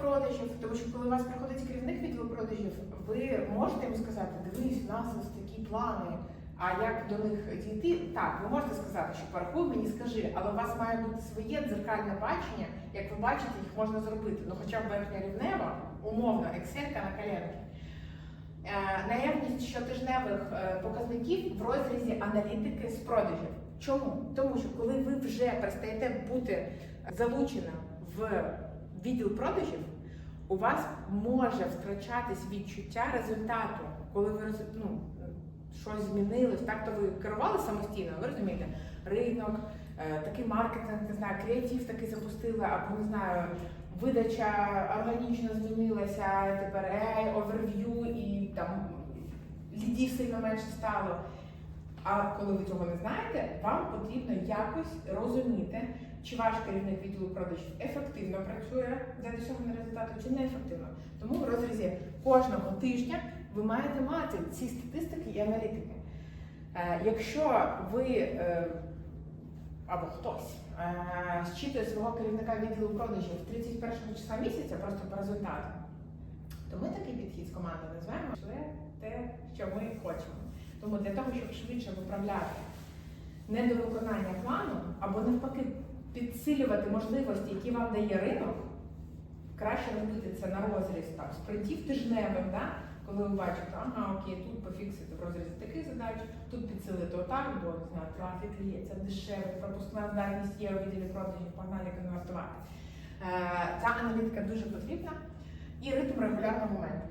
продажів, тому що коли у вас приходить керівник відділу продажів, ви можете йому сказати, дивись, у нас ось такі плани. А як до них дійти? Так, ви можете сказати, що порахуй мені, скажи, але у вас має бути своє дзеркальне бачення, як ви бачите, їх можна зробити. Ну, хоча б верхня рівнева, умовно, екселька на коленки. Е, Наявність щотижневих е, показників в розрізі аналітики з продажів. Чому? Тому що коли ви вже перестаєте бути залученим в відділ продажів, у вас може втрачатись відчуття результату, коли ви ну, щось змінилось, так то ви керували самостійно, ви розумієте, ринок, е, такий маркетинг, не знаю, креатив такий запустили, або не знаю, видача органічно змінилася, тепер AI, оверв'ю і там лідів сильно менше стало. А коли ви цього не знаєте, вам потрібно якось розуміти, чи ваш керівник відділу продажів ефективно працює для досягнення результату, чи не ефективно. Тому в розрізі кожного тижня ви маєте мати ці статистики і аналітики. Е, Якщо ви е, або хтось е, зчитує свого керівника відділу продажів 31 числа місяця просто по результату, то ми такий підхід з команди називаємо це те, що ми хочемо. Тому для того, щоб швидше виправляти недовиконання плану або навпаки підсилювати можливості, які вам дає ринок, краще робити це на розріз там, спринтів тижневим, да? коли ви бачите, ага, окей, тут пофіксити в розрізі таких задач, тут підсилити отак, бо не знаю, трафік є, це дешеве, пропускна здатність є у відділі продажів, погнали інвестувати. Е, Ця аналітика дуже потрібна і ритм регулярного моменту.